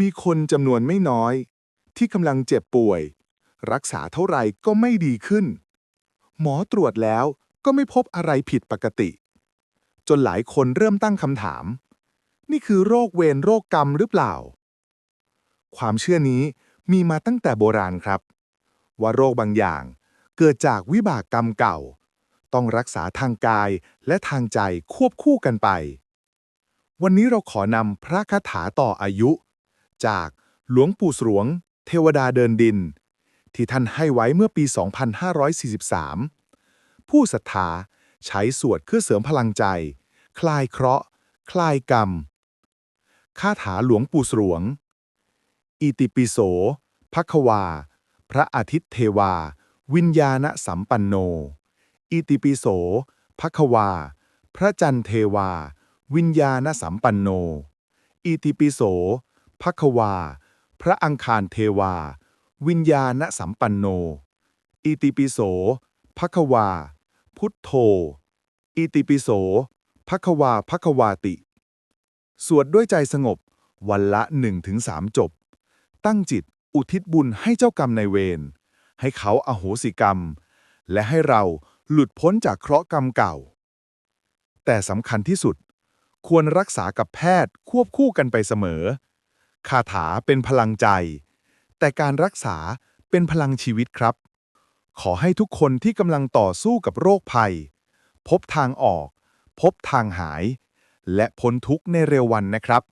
มีคนจำนวนไม่น้อย ที่กำลังเจ็บป่วย รักษาเท่าไหร่ก็ไม่ดีขึ้น หมอตรวจแล้วก็ไม่พบอะไรผิดปกติ จนหลายคนเริ่มตั้งคำถาม นี่คือโรคเวรโรคกรรมหรือเปล่า ความเชื่อนี้มีมาตั้งแต่โบราณครับ ว่าโรคบางอย่างเกิดจากวิบากกรรมเก่า ต้องรักษาทางกายและทางใจควบคู่กันไป วันนี้เราขอนำพระคาถาต่ออายุ จากหลวงปู่สรวง เทวดาเดินดิน ที่ท่านให้ไว้เมื่อปี 2543 ผู้ศรัทธาใช้สวดเพื่อเสริมพลังใจ คลายเคราะห์ คลายกรรมคาถาหลวงปู่สรวง อิติปิโสภควา พระอาทิตย์เทวา วิญญาณสัมปันโน อิติปิโสภควา พระจันทร์เทวา วิญญาณสัมปันโน อิติปิโส ภควา พระอังคารเทวา วิญญาณสัมปันโน อิติปิโสภควา พุทโธ อิติปิโสภควาภควาติ สวดด้วยใจสงบ วันละ1-3จบ ตั้งจิตอุทิศบุญให้เจ้ากรรมนายเวร ให้เขาอาโหสิกรรม และให้เราหลุดพ้นจากเคราะห์กรรมเก่า แต่สำคัญที่สุด ควรรักษากับแพทย์ควบคู่กันไปเสมอ คาถาเป็นพลังใจ แต่การรักษาเป็นพลังชีวิตครับ ขอให้ทุกคนที่กำลังต่อสู้กับโรคภัย พบทางออก พบทางหาย และพ้นทุกข์ในเร็ววันนะครับ